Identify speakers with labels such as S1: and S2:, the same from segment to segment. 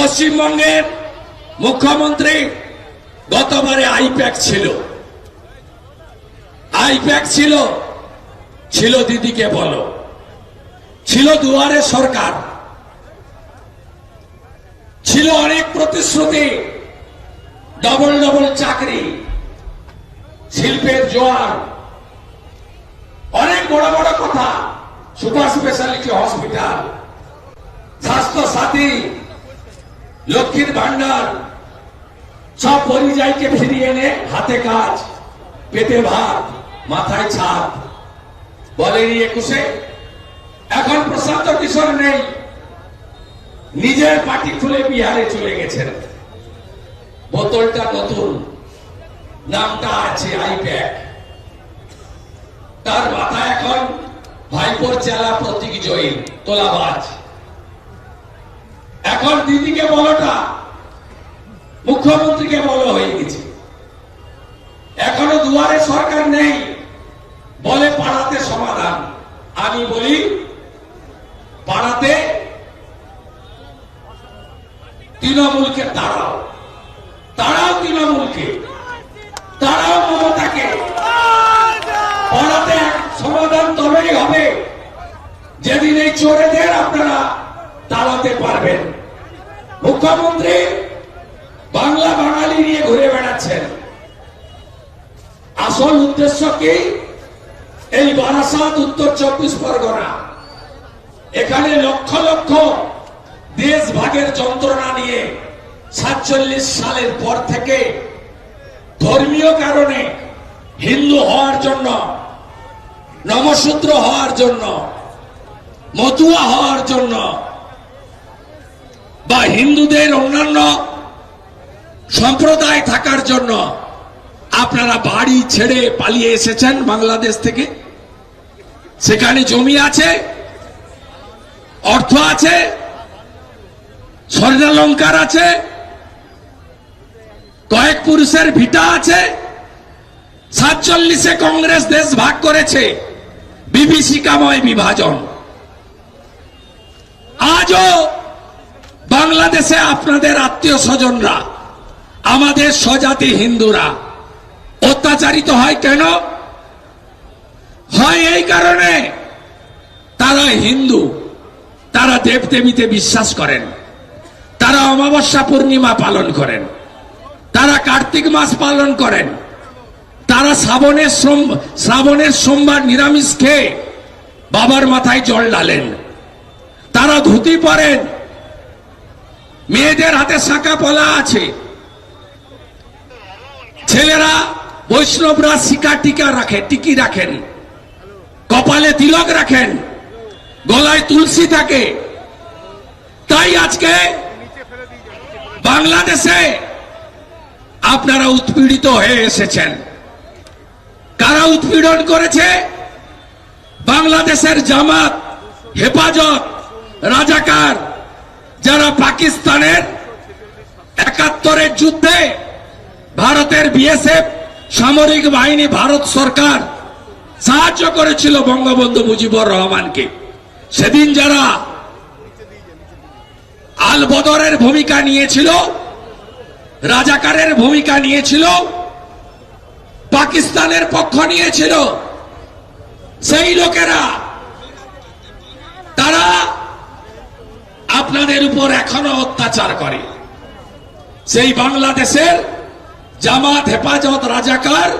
S1: পশ্চিমবঙ্গের মুখ্যমন্ত্রী গতবারে আইপ্যাক ছিল। আইপ্যাক ছিল ছিল দিদিকে বলো। ছিল দুয়ারে সরকার। ছিল অনেক প্রতিশ্রুতি, ডবল ডবল চাকরি, শিল্পের জোয়ার। অনেক বড় বড় কথা, সুপার স্পেশালিটি হসপিটাল স্বাস্থ্য সাথী লক্ষ্মীর ভান্ডার। সব পরিযায়ীকে ফিরিয়ে এনে হাতে কাজ, পেটে ভাত, মাথায় ছাদ। বলেনি একুশে, এখন প্রশান্ত কিশোর নেই। নিজের পার্টি খুলে বিহারে চলে গেছেন। বোতলটা নতুন, নামটা আছে আইপ্যাক। তার মাথা এখন ভাইপোর চেলা প্রতীক জয়ী, তোলাবাজ। এখন দিদিকে বলোটা মুখ্যমন্ত্রীকে বলো হয়ে গেছে। এখনও দুয়ারে সরকার নেই, বলে পাড়াতে সমাধান। আমি বলি, পাড়াতে তৃণমূলকে তাড়াও। তাড়াও তৃণমূলকে। তাড়াও মমতাকে। পাড়াতে সমাধান তবেই হবে যেদিন এই চোরেদের আপনারা তাড়াতে পারবেন মুখ্যমন্ত্রী বাংলা বাঙালি নিয়ে ঘুরে বেড়াচ্ছেন। আসল উদ্দেশ্য কি? এই বারাসাত উত্তর চব্বিশ পরগনা। এখানে লক্ষ লক্ষ দেশ ভাগের যন্ত্রণা নিয়ে সাতচল্লিশ সালের পর থেকে ধর্মীয় কারণে হিন্দু হওয়ার জন্য নমশূদ্র হওয়ার জন্য, মতুয়া হওয়ার জন্য বা হিন্দুদের অন্যান্য সম্প্রদায় থাকার জন্য আপনারা বাড়ি ছেড়ে পালিয়ে এসেছেন বাংলাদেশ থেকে? সেখানে জমি আছে? অর্থ আছে? স্বর্ণালঙ্কার আছে? কয়েক পুরুষের ভিটা আছে? সাতচল্লিশে কংগ্রেস দেশ ভাগ করেছে। বিভীষিকাময় বিভাজন। আজও বাংলাদেশে আপনাদের আত্মীয় স্বজনরা, আমাদের স্বজাতি হিন্দুরা, অত্যাচারিত হয় কেন? হয় এই কারণে তারা হিন্দু, তারা দেবদেবীতে বিশ্বাস করেন, তারা অমাবস্যা পূর্ণিমা পালন করেন, তারা কার্তিক মাস পালন করেন, তারা শ্রাবণের শ্রাবণের সোমবার নিরামিষ খেয়ে বাবার মাথায় জল ডালেন তারা ধুতি পরেন মেয়েদের হাতে শাঁকা পলা আছে। ছেলেরা বৈষ্ণবরা শিকা টিকা রাখে টিকি রাখেন। কপালে তিলক রাখেন। গলায় তুলসী থাকে। তাই আজকে বাংলাদেশে আপনারা উৎপীড়িত হয়ে এসেছেন। কারা উৎপীড়ন করেছে? বাংলাদেশের জামাত, হেফাজত, রাজাকার যারা পাকিস্তানের একাত্তরের যুদ্ধে ভারতের বিএসএফ সামরিক বাহিনী, ভারত সরকার সাহায্য করেছিল বঙ্গবন্ধু মুজিবুর রহমানকে। সেদিন যারা আল বদরের ভূমিকা নিয়েছিল, রাজাকারের ভূমিকা নিয়েছিল, পাকিস্তানের পক্ষ নিয়েছিল, সেই লোকেরা তারা আপনাদের উপর এখনও অত্যাচার করে। সেই বাংলাদেশের জামাত হেফাজত রাজাকার,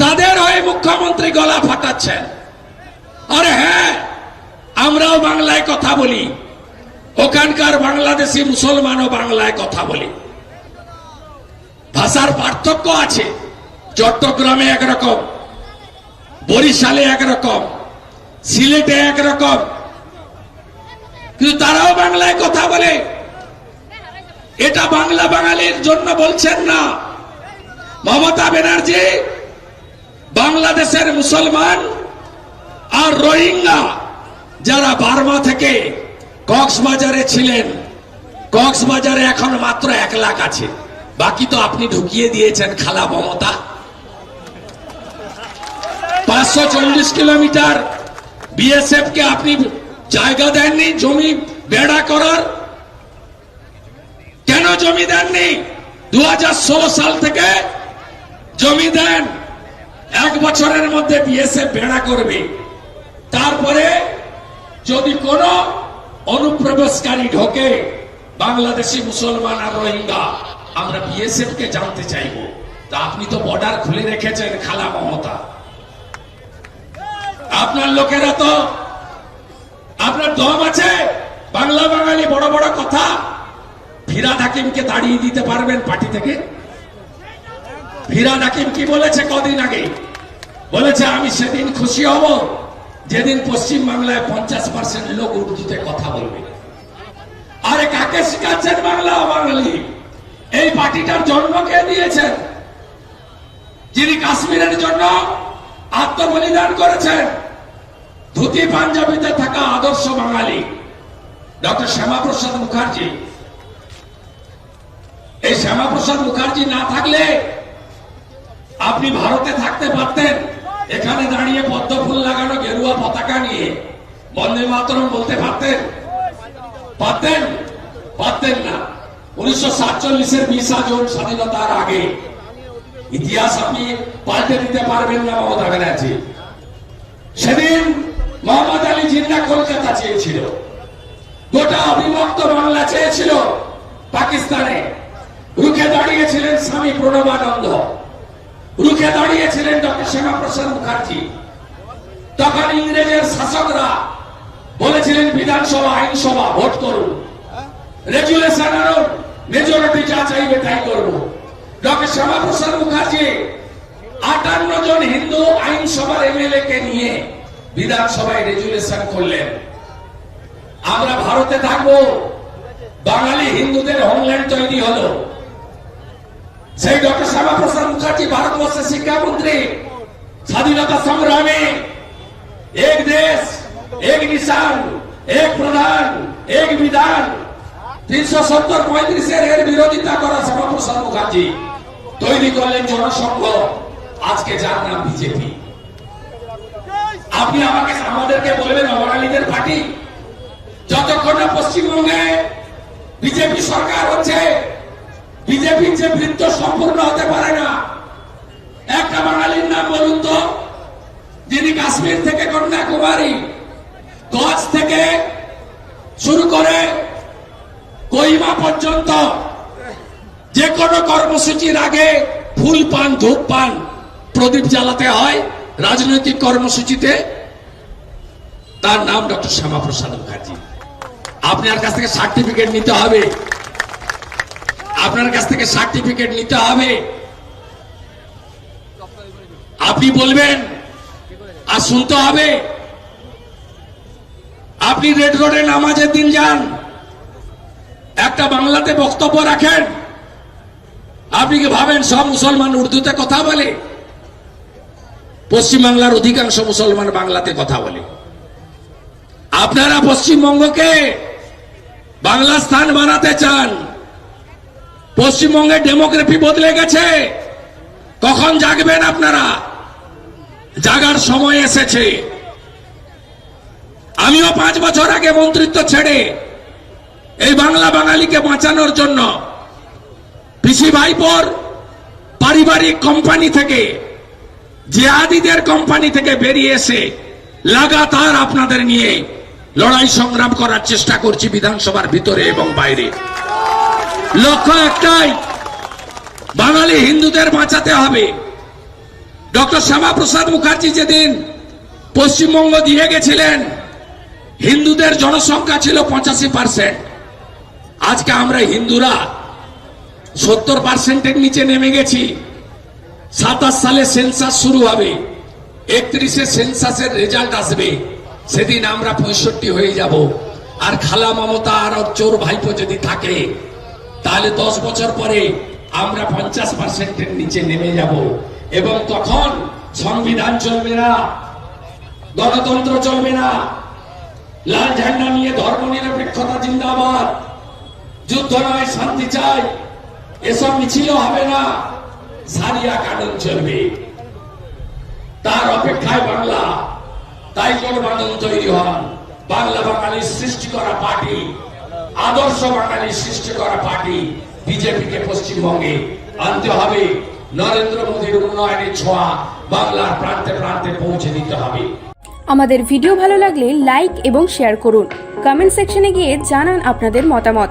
S1: তাদের হয়ে মুখ্যমন্ত্রী গলা ফাটাচ্ছেন। আরে হ্যাঁ আমরাও বাংলায় কথা বলি। ওখানকার বাংলাদেশি মুসলমানও বাংলায় কথা বলি। ভাষার পার্থক্য আছে। চট্টগ্রামে একরকম, বরিশালে একরকম, সিলেটে একরকম কিন্তু তারাও বাংলায় কথা বলে। এটা বাংলা বাঙালির জন্য বলছেন না। মমতা ব্যানার্জি বাংলাদেশের মুসলমান আর রোহিঙ্গা যারা বার্মা থেকে কক্সবাজারে ছিলেন, কক্সবাজারে এখন মাত্র এক লাখ আছে। বাকি তো আপনি ঢুকিয়ে দিয়েছেন খালা মমতা। পাঁচশো চল্লিশ কিলোমিটার বিএসএফ কে আপনি জায়গা দেননি, জমি বেড়া করার। কেন জমি দেননি? দু সাল থেকে জমি দেন। এক বছরের মধ্যে বিএসএফ বেড়া করবে। তারপরে যদি কোন অনুপ্রবেশকারী ঢোকে, বাংলাদেশি মুসলমান আর রোহিঙ্গা, আমরা বিএসএফ কে জানতে চাইব। তা আপনি তো বর্ডার খুলে রেখেছেন, খালা মমতা। আপনার লোকেরা তো আপনার দম আছে? বাংলা বাঙালি বড় বড় কথা। ফিরাদ হাকিমকে তাড়িয়ে দিতে পারবেন পার্টি থেকে? ফিরাদ হাকিম কি বলেছে কদিন আগে? বলেছে, আমি সেদিন খুশি হব, যেদিন পশ্চিম বাংলায় পঞ্চাশ পার্সেন্ট লোক উর্দুতে কথা বলবে। আরে, কাকে শিখাচ্ছেন বাংলা বাঙালি? এই পার্টিটার জন্ম কে দিয়েছেন? যিনি কাশ্মীরের জন্য আত্মবলিদান করেছেন ধুতি পাঞ্জাবিতে থাকা আদর্শ বাঙালি, ডক্টর শ্যামাপ্রসাদ মুখার্জি। এই শ্যামাপ্রসাদ মুখার্জি না থাকলে আপনি ভারতে থাকতে পারতেন। এখানে দাঁড়িয়ে পদ্ম ফুল লাগানো গেরুয়া পতাকা নিয়ে বন্দে মাতরম বলতে পারতেন। পারতেন? পারতেন না। উনিশশো সাতচল্লিশের বিশা জুন স্বাধীনতার আগে। ইতিহাস আপনি পাল্টে দিতে পারবেন না মমতা ব্যানার্জি। সেদিন মোহাম্মদ আলী জিন্না কলকাতা চেয়েছিল। গোটা অবিভক্ত বাংলা চেয়েছিল পাকিস্তানে। রুখে দাঁড়িয়েছিলেন স্বামী প্রণবানন্দ। রুখে দাঁড়িয়েছিলেন ডক্টর শ্যামাপ্রসাদ মুখার্জি। তখন ইংরেজের শাসকরা বলেছিলেন, বিধানসভা, আইনসভা, ভোট করুন। রেজুলেশন আনুন, মেজরিটি যা চাইবে তাই করব। ডক্টর শ্যামাপ্রসাদ মুখার্জি আটান্ন জন হিন্দু আইনসভার এমএলএ কে নিয়ে বিধানসভায় রেজুলেশন করলেন। আমরা ভারতে থাকব, বাঙালি হিন্দুদের হোমল্যান্ড তৈরি হলো। সেই ডক্টর শ্যামাপ্রসাদ মুখার্জি ভারতবর্ষের শিক্ষামন্ত্রী, স্বাধীনতা সংগ্রামে এক দেশ, এক নিশান, এক প্রধান, এক বিধান। তিনশো সত্তর পঁয়ত্রিশের এর বিরোধিতা করা শ্যামাপ্রসাদ মুখার্জি। তৈরি করলেন জনসংঘ, আজকে যার নাম বিজেপি। আপনি আমাকে আমাদেরকে বলবেন অবাঙালিদের পার্টি। যতক্ষণ না পশ্চিমবঙ্গে বিজেপি সরকার হচ্ছে, বিজেপির যে বৃত্ত সম্পূর্ণ হতে পারে না। একটা বাঙালির নাম বলুন তো, যিনি কাশ্মীর থেকে কন্যাকুমারী, গজ থেকে শুরু করে কইমা পর্যন্ত, যে কোনো কর্মসূচির আগে ফুল পান, ধূপ পান, প্রদীপ জ্বালাতে হয়। রাজনৈতিক কর্মসূচিতে তার নাম ডক্টর শ্যামাপ্রসাদ মুখার্জি। আপনার কাছ থেকে সার্টিফিকেট নিতে হবে। আপনার কাছ থেকে সার্টিফিকেট নিতে হবে। আপনি বলবেন, আর শুনতে হবে। আপনি রেড রোডে নামাজের দিন যান। একটা বাংলাতে বক্তব্য রাখেন। আপনি কি ভাবেন সব মুসলমান উর্দুতে কথা বলে? পশ্চিমবাংলার অধিকাংশ মুসলমান বাংলাতে কথা বলে। আপনারা পশ্চিমবঙ্গকে বাংলা স্থান বানাতে চান। পশ্চিমবঙ্গের ডেমোগ্রাফি বদলে গেছে। কখন জাগবেন আপনারা? জাগার সময় এসেছে। আমিও পাঁচ বছর আগে মন্ত্রিত্ব ছেড়ে এই বাংলা বাঙালিকে বাঁচানোর জন্য পিসি ভাইপোর পারিবারিক কোম্পানি থেকে জিহাদিদের কোম্পানি থেকে বেরিয়ে এসে লাগাতার আপনাদের নিয়ে লড়াই সংগ্রাম করার চেষ্টা করছি বিধানসভার ভিতরে এবং বাইরে। লক্ষ্য একটাই, বাঙালি হিন্দুদের বাঁচাতে হবে। ডক্টর শ্যামাপ্রসাদ মুখার্জি যেদিন পশ্চিমবঙ্গ দিয়ে গেছিলেন, হিন্দুদের জনসংখ্যা ছিল পঁচাশি পার্সেন্ট আজকে আমরা হিন্দুরা সত্তর পার্সেন্টের নিচে নেমে গেছি। সাতাশ সালে সেন্সাস শুরু হবে। একত্রিশে সেন্সাসের রেজাল্ট আসবে। সেদিন আমরা পঁয়ষট্টি হয়ে যাব। আর খালা মমতা আর চোর ভাইপো যদি থাকে, তাহলে দশ বছর পরে আমরা পঞ্চাশ পার্সেন্টের নিচে নেমে যাব। এবং তখন সংবিধান চলবে না, গণতন্ত্র চলবে না। লাল ঝান্ডা নিয়ে ধর্ম নিরপেক্ষতা জিন্দাবাদ। যুদ্ধ নয়, শান্তি চাই। এসব মিছিল হবে না। সারিয়া কানুন চলবে। তার অপেক্ষায় বাংলা, তাই কোন বাদন তৈরি হন। বাংলা বাঙালির সৃষ্টি করা পার্টি, আদর্শ বাঙালি সৃষ্টি করা পার্টি বিজেপিকে পশ্চিমবঙ্গে আনতে হবে। নরেন্দ্র মোদীর উন্নয়নের ছোঁয়া বাংলার প্রান্তে প্রান্তে পৌঁছে দিতে হবে।
S2: আমাদের ভিডিও ভালো লাগলে লাইক এবং শেয়ার করুন। কমেন্ট সেকশনে গিয়ে জানান আপনাদের মতামত।